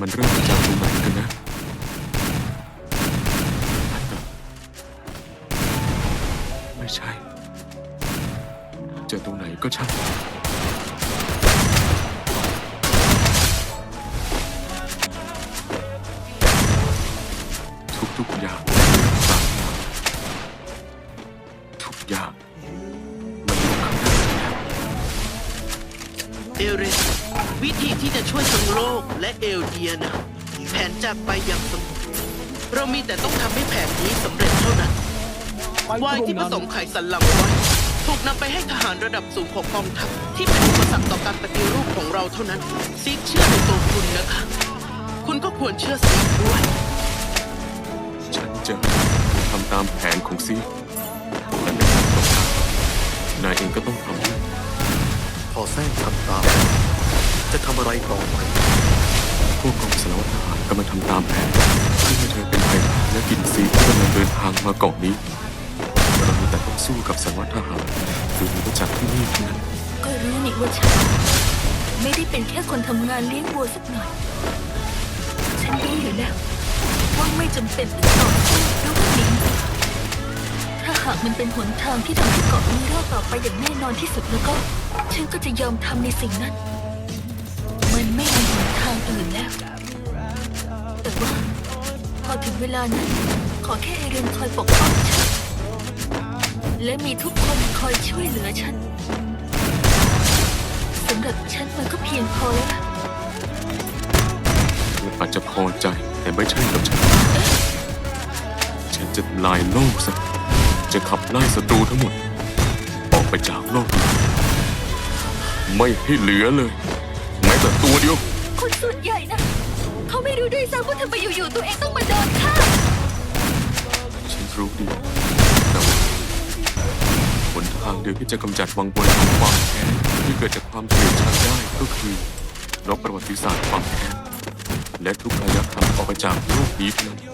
มันเริ่มมาจากตรงไหนกันนะไม่ใช่ เจอตรงไหนก็ช่างทุกๆอย่างทุกอย่างมันอยู่ข้างหน้าเอเรน วิธีที่จะช่วยทั้งโลกและเอลเดียนะแผนจากไปอย่างสงบเรามีแต่ต้องทำให้แผนนี้สำเร็จเท่านั้นวายที่ผสมไข่สันหลังไว้ถูกนำไปให้ทหารระดับสูงของกองทัพที่เป็นอุปสรรคต่อการปฏิรูปของเราเท่านั้นซีกเชื่อในตัวคุณนะคะ คุณก็ควรเชื่อซีกด้วย ฉันจะทำตามแผนของซีและในการต้องการนายเองก็ต้องทำด้วยพอแซงทำตาม จะทำอะไรต่อไปพวกกองสารวัตรทหารกำลังทำตามแผนเพื่อให้เธอเป็นไพและกินซีที่กำลังเดินทางมาเกาะนี้เรามีแต่ต้องสู้กับสารวัตรทหารหรือรู้จักที่นี่เท่านั้นก็รู้นี่ว่าฉันไม่ได้เป็นแค่คนทำงานเลี้ยงวัวสักหน่อย ฉันรู้อยู่แล้วว่าไม่จำเป็นต้องต่อสู้หรือว่าหนีถ้าหากมันเป็นหนทางที่ทำให้เกาะนี้รอดต่อไปอย่างแน่นอนที่สุดแล้วก็ ฉันก็จะยอมทำในสิ่งนั้น อถึงเวลานั้น ขอแค่เอเรนคอยปกป้องฉัน และมีทุกคนคอยช่วยเหลือฉันสำหรับฉันมันก็เพียงพอแล้วล่ะเธออาจจะพอใจแต่ไม่ใช่กับฉัน ฉันจะทำลายโลกซะจะขับไล่ศัตรูทั้งหมด ออกไปจากโลกนี้ไม่ให้เหลือเลย แม้แต่ตัวเดียว คนส่วนใหญ่นะเขา ไม่รู้ด้วยซ้ำว่าทำไมอยู่ๆตัวเองต้องมาโดนฆ่าฉันรู้ดีแต่ว่าหนทางเดียวที่จะกำจัดวังวนของความแค้นที่เกิดจากความเกลียดชังได้ก็คือลบประวัติศาสตร์ความแค้นและทุกระยะทางออกไปจากโลกนี้เท่านั้นอยากไป